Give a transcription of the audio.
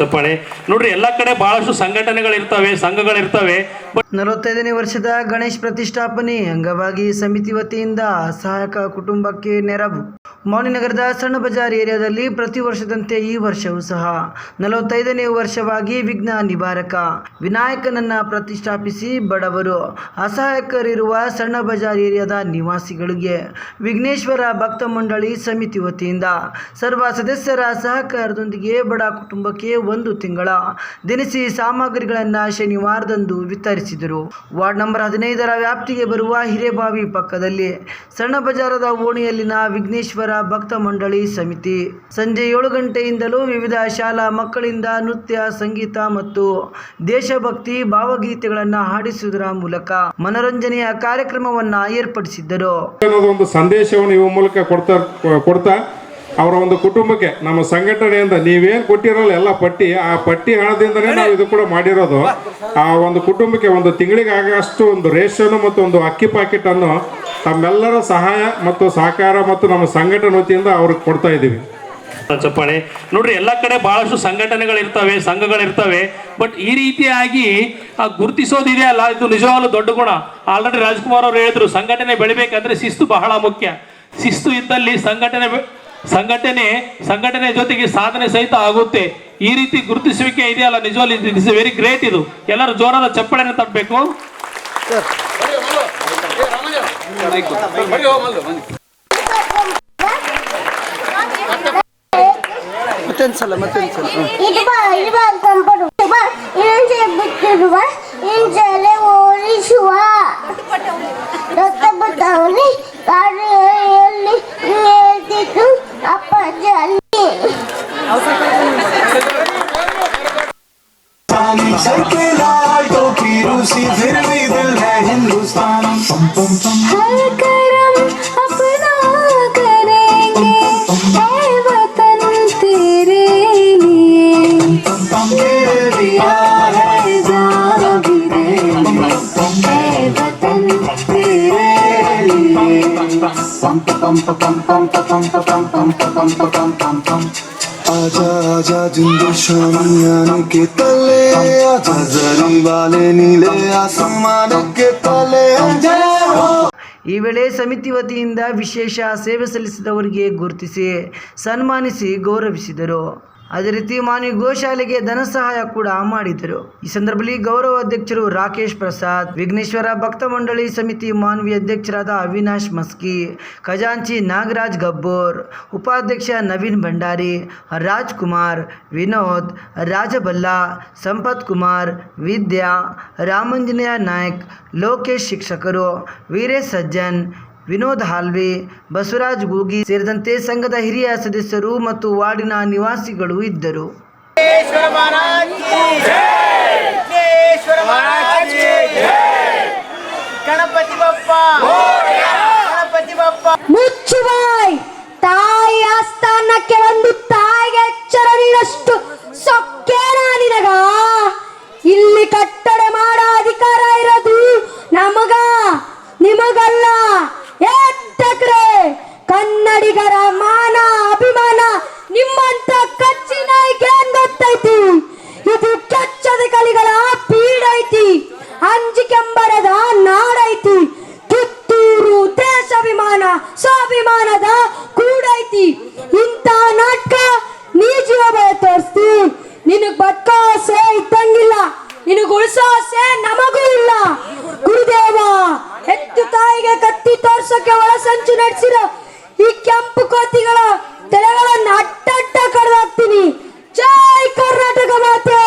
ಚಪ್ಪಾಳೆ. ನೋಡ್ರಿ, ಎಲ್ಲ ಕಡೆ ಬಹಳಷ್ಟು ಸಂಘಟನೆಗಳಿರ್ತವೆ, ಸಂಘಗಳಿರ್ತವೆ ನಲವತ್ತೈದನೇ ವರ್ಷದ ಗಣೇಶ್ ಪ್ರತಿಷ್ಠಾಪನೆ ಅಂಗವಾಗಿ ಸಮಿತಿ ವತಿಯಿಂದ ಅಸಹಾಯಕ ಕುಟುಂಬಕ್ಕೆ ನೆರವು. ಮೌನಿನಗರದ ಸಣ್ಣ ಬಜಾರ್ ಏರಿಯಾದಲ್ಲಿ ಪ್ರತಿ ವರ್ಷದಂತೆ ಈ ವರ್ಷವೂ ಸಹ ನಲವತ್ತೈದನೇ ವರ್ಷವಾಗಿ ವಿಘ್ನ ನಿವಾರಕ. ವಿನಾಯಕನನ್ನ ಪ್ರತಿಷ್ಠಾಪಿಸಿ ಬಡವರು, ಅಸಹಾಯಕರಿರುವ ಸಣ್ಣ ಬಜಾರ್ ಏರಿಯಾದ ನಿವಾಸಿಗಳಿಗೆ ವಿಘ್ನೇಶ್ವರ ಭಕ್ತ ಮಂಡಳಿ ಸಮಿತಿ ವತಿಯಿಂದ ಸರ್ವ ಸದಸ್ಯರ ಸಹಕಾರದೊಂದಿಗೆ ಬಡ ಕುಟುಂಬಕ್ಕೆ ಒಂದು ತಿಂಗಳ ದಿನಸಿ ಸಾಮಗ್ರಿಗಳನ್ನು ಶನಿವಾರದಂದು ವಿತರಿಸಿದರು. ವಾರ್ಡ್ ನಂಬರ್ ಹದಿನೈದರ ವ್ಯಾಪ್ತಿಗೆ ಬರುವ ಹಿರೇಬಾವಿ ಪಕ್ಕದಲ್ಲಿ ಸಣ್ಣ ಬಜಾರದ ಓಣಿಯಲ್ಲಿನ ವಿಘ್ನೇಶ್ವರ ಭಕ್ತ ಮಂಡಳಿ ಸಮಿತಿ. ಸಂಜೆ ಏಳು ಗಂಟೆಯಿಂದಲೂ ವಿವಿಧ ಶಾಲಾ ಮಕ್ಕಳಿಂದ ನೃತ್ಯ, ಸಂಗೀತ ಮತ್ತು ದೇಶಭಕ್ತಿ ಭಾವಗೀತೆಗಳನ್ನು ಹಾಡಿಸುವುದರ ಮೂಲಕ ಮನರಂಜನೆಯ ಕಾರ್ಯಕ್ರಮವನ್ನ ಏರ್ಪಡಿಸಿದ್ದರು. ಸಂದೇಶವನ್ನು ಕೊಡ್ತಾ ಅವರ ಒಂದು ಕುಟುಂಬಕ್ಕೆ ನಮ್ಮ ಸಂಘಟನೆಯಿಂದ ನೀವೇನು ಕೊಟ್ಟಿರಲ್ಲ ಎಲ್ಲ ಪಟ್ಟಿ ಆ ಪಟ್ಟಿ ಹಣದಿಂದನೇ ನಾವು ಇದು ಕೂಡ ಮಾಡಿರೋದು. ಆ ಒಂದು ಕುಟುಂಬಕ್ಕೆ ಒಂದು ತಿಂಗಳಿಗೆ ಆಗಷ್ಟು ಒಂದು ರೇಷನ್ ಮತ್ತು ಒಂದು ಅಕ್ಕಿ ಪಾಕೆಟ್ ಅನ್ನು ತಮ್ಮೆಲ್ಲರ ಸಹಾಯ ಮತ್ತು ಸಹಕಾರ ಮತ್ತು ನಮ್ಮ ಸಂಘಟನೆ ವತಿಯಿಂದ ಅವ್ರಿಗೆ ಕೊಡ್ತಾ ಇದ್ದೀವಿ. ಚಪ್ಪಾಳೆ ನೋಡ್ರಿ ಎಲ್ಲ ಕಡೆ ಬಹಳಷ್ಟು ಸಂಘಟನೆಗಳಿರ್ತವೆ ಸಂಘಗಳಿರ್ತವೆ ಬಟ್ ಈ ರೀತಿಯಾಗಿ ಆ ಗುರುತಿಸೋದಿದೆ ಅಲ್ಲ? ಇದು ನಿಜವಾಗ್ಲೂ ದೊಡ್ಡ ಗುಣ. ಆಲ್ರೆಡಿ ರಾಜ್ಕುಮಾರ್ ಅವರು ಹೇಳಿದ್ರು ಸಂಘಟನೆ ಬೆಳಿಬೇಕಂದ್ರೆ ಶಿಸ್ತು ಬಹಳ ಮುಖ್ಯ. ಶಿಸ್ತು ಇದ್ದಲ್ಲಿ ಸಂಘಟನೆ ಬೆ- ಸಂಘಟನೆ ಸಂಘಟನೆ ಜೊತೆಗೆ ಸಾಧನೆ ಸಹಿತ ಆಗುತ್ತೆ. ಈ ರೀತಿ ಗುರುತಿಸುವಿಕೆ ಇದೆಯಲ್ಲ ನಿಜವಾಗ್ಲೂ ಇಸ್ ವೆರಿ ಗ್ರೇಟ್ ಇದು. ಎಲ್ಲರೂ ಜೋರಾದ ಚಪ್ಪಳೆನ ತಪ್ಪಬೇಕು ಮತ್ತೊಂದ್ಸಲ ಮತ್ತೊಂದ್ಸಲ. ಬಿಟ್ಟಿರುವ ಓಡಿಸುವ? सर के लाल टोपी रूसी फिर भी दिल है हिंदुस्तानी हर करम अपना करेंगे ऐ वतन तेरे लिए तेरे दिया है जान भी देंगे ऐ वतन तेरे लिए आजा आजा जिंदू शामियान के तले आजा जरी वाले नीले आसमान के तले जय हो ಈ ವೇಳೆ ಸಮಿತಿ ವತಿಯಿಂದ ವಿಶೇಷ ಸೇವೆ ಸಲ್ಲಿಸಿದವರಿಗೆ ಗುರುತಿಸಿ ಸನ್ಮಾನಿಸಿ ಗೌರವಿಸಿದರು ಅದೇ ರೀತಿ ಮಾನವಿ ಗೋಶಾಲೆಗೆ ಧನ ಸಹಾಯ ಕೂಡ ಮಾಡಿದರು. ಈ ಸಂದರ್ಭದಲ್ಲಿ ಗೌರವ ಅಧ್ಯಕ್ಷರು ರಾಕೇಶ್ ಪ್ರಸಾದ್, ವಿಘ್ನೇಶ್ವರ ಭಕ್ತ ಮಂಡಳಿ ಸಮಿತಿ ಮಾನ್ವಿ ಅಧ್ಯಕ್ಷರಾದ ಅವಿನಾಶ್ ಮಸ್ಕಿ, ಖಜಾಂಚಿ ನಾಗರಾಜ್ ಗಬ್ಬೂರ್, ಉಪಾಧ್ಯಕ್ಷ ನವೀನ್ ಭಂಡಾರಿ, ರಾಜ್ಕುಮಾರ್, ವಿನೋದ್, ರಾಜಬಲ್ಲ, ಸಂಪತ್ ಕುಮಾರ್, ವಿದ್ಯಾ, ರಾಮಂಜನೇಯ ನಾಯ್ಕ್, ಲೋಕೇಶ್ ಶಿಕ್ಷಕರು, ವೀರೇಶ್ ಸಜ್ಜನ್ ವಿನೋದ್ ಹಾಲ್ವೆ ಬಸವರಾಜ್ ಗೋಗಿ ಸೇರಿದಂತೆ ಸಂಘದ ಹಿರಿಯ ಸದಸ್ಯರು ಮತ್ತು ವಾರ್ಡಿನ ನಿವಾಸಿಗಳು ಇದ್ದರು. ಗಣಪತಿ ಬಪ್ಪ! ಗಣಪತಿ ಬಪ್ಪ! ಮುಚ್ಚುಬಾಯ್ ತಾಯಿ ಆಸ್ಥಾನಕ್ಕೆ ಒಂದು ತಾಯಿಗೆ ಎಚ್ಚರ ನೀಡಷ್ಟು ಸೊಕ್ಕೇನ ನಿನಗ. ಇಲ್ಲಿ ಕಟ್ಟಡ ಮಾಡೋ ಅಧಿಕಾರ ಇರೋದು ನಮಗ ನಿಮಗಲ್ಲ. ಎಟ್ಟಕ್ರೆ ಕನ್ನಡಿಗರ ಮಾನ, ಅಭಿಮಾನ ನಿಮ್ಮಂತ ಕಚ್ಚಿ ನಾಯಿಗೆ ಗೊತ್ತೈತಿ ಇದು ಕೆಚ್ಚದ ಕಲಿಗಳ ಪೀಡೈತಿ ಅಂಜಿಕೆಂಬರದ ನಾಡೈತಿ. ಕಿತ್ತೂರು ದೇಶಾಭಿಮಾನ, ಸ್ವಾಭಿಮಾನದ ಕೂಡೈತಿ. ಇಂಥ ನಾಟಕ ನೀ ಜೀವ ಬಯ ತೋರಿಸ್ತಿ. ನಿನಗ್ ಬದುಕೋ ಆಸೆ ಇದ್ದಂಗಿಲ್ಲ. ನಿನಗ್ ಉಳಿಸೋ ಈ ಕೆಂಪು ಕೋತಿಗಳ ತಲೆಗಳನ್ನ ಅಟ್ಟಟ್ಟ ಕಡ್ದಾಕ್ತೀನಿ. ಜೈ ಕರ್ನಾಟಕ ಮಾತೆ!